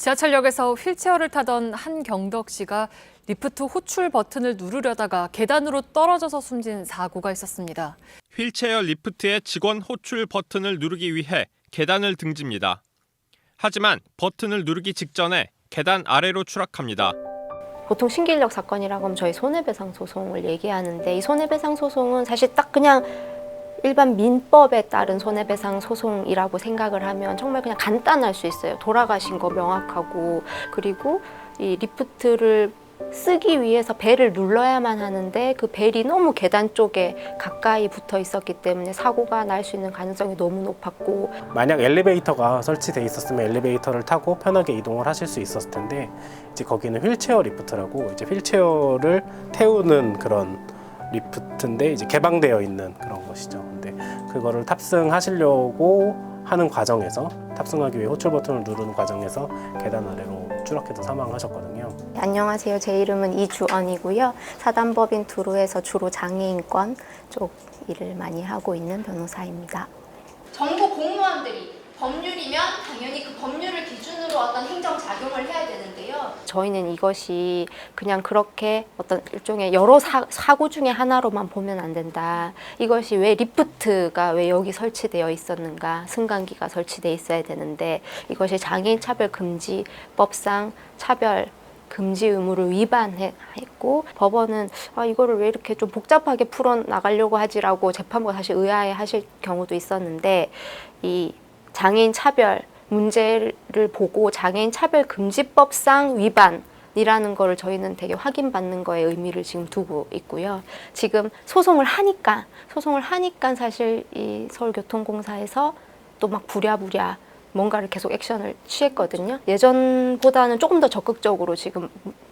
지하철역에서 휠체어를 타던 한경덕 씨가 리프트 호출 버튼을 누르려다가 계단으로 떨어져서 숨진 사고가 있었습니다. 휠체어 리프트의 직원 호출 버튼을 누르기 위해 계단을 등집니다. 하지만 버튼을 누르기 직전에 계단 아래로 추락합니다. 보통 신길력 사건이라고 하면 저희 손해배상 소송을 얘기하는데 이 손해배상 소송은 사실 딱 그냥 일반 민법에 따른 손해배상 소송이라고 생각을 하면 정말 그냥 간단할 수 있어요. 돌아가신 거 명확하고 그리고 이 리프트를 쓰기 위해서 벨을 눌러야만 하는데 그 벨이 너무 계단 쪽에 가까이 붙어 있었기 때문에 사고가 날 수 있는 가능성이 너무 높았고 만약 엘리베이터가 설치돼 있었으면 엘리베이터를 타고 편하게 이동을 하실 수 있었을 텐데 이제 거기는 휠체어 리프트라고 이제 휠체어를 태우는 그런 리프트인데 이제 개방되어 있는 그런 것이죠. 근데 그거를 탑승하시려고 하는 과정에서 탑승하기 위해 호출 버튼을 누르는 과정에서 계단 아래로 추락해서 사망하셨거든요. 안녕하세요. 제 이름은 이주언이고요. 사단법인 두루에서 주로 장애인권 쪽 일을 많이 하고 있는 변호사입니다. 정부 공무원들이 법률이면 당연히 그 법률을 기준으로 어떤 행정 작용을 해야 되는데요. 저희는 이것이 그냥 그렇게 어떤 일종의 여러 사, 사고 중에 하나로만 보면 안 된다. 이것이 왜 리프트가 왜 여기 설치되어 있었는가? 승강기가 설치되어 있어야 되는데 이것이 장애인 차별 금지법상 차별 금지 의무를 위반했고 법원은 아 이거를 왜 이렇게 좀 복잡하게 풀어 나가려고 하지라고 재판부가 사실 의아해 하실 경우도 있었는데 이 장애인 차별 문제를 보고 장애인 차별 금지법상 위반 이라는 거를 저희는 되게 확인받는 거에 의미를 지금 두고 있고요. 지금 소송을 하니까 소송을 하니까 사실 이 서울교통공사에서 또 막 부랴부랴 뭔가를 계속 액션을 취했거든요. 예전보다는 조금 더 적극적으로 지금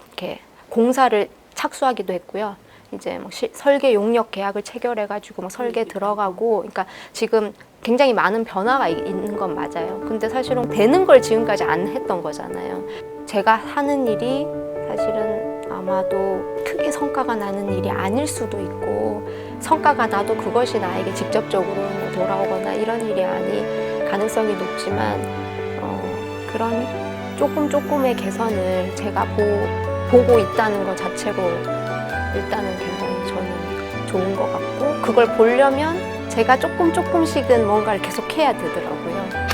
이렇게 공사를 착수하기도 했고요. 이제 뭐 시- 설계 용역 계약을 체결해가지고 막 설계 들어가고, 그러니까 지금 굉장히 많은 변화가 이- 있는 건 맞아요. 근데 사실은 되는 걸 지금까지 안 했던 거잖아요. 제가 하는 일이 사실은 아마도 크게 성과가 나는 일이 아닐 수도 있고 성과가 나도 그것이 나에게 직접적으로 뭐 돌아오거나 이런 일이 아닐 가능성이 높지만 어, 그런 조금 조금의 개선을 제가 보, 보고 있다는 것 자체로 일단은 굉장히 저는 좋은 것 같고 그걸 보려면 제가 조금 조금씩은 뭔가를 계속 해야 되더라고요.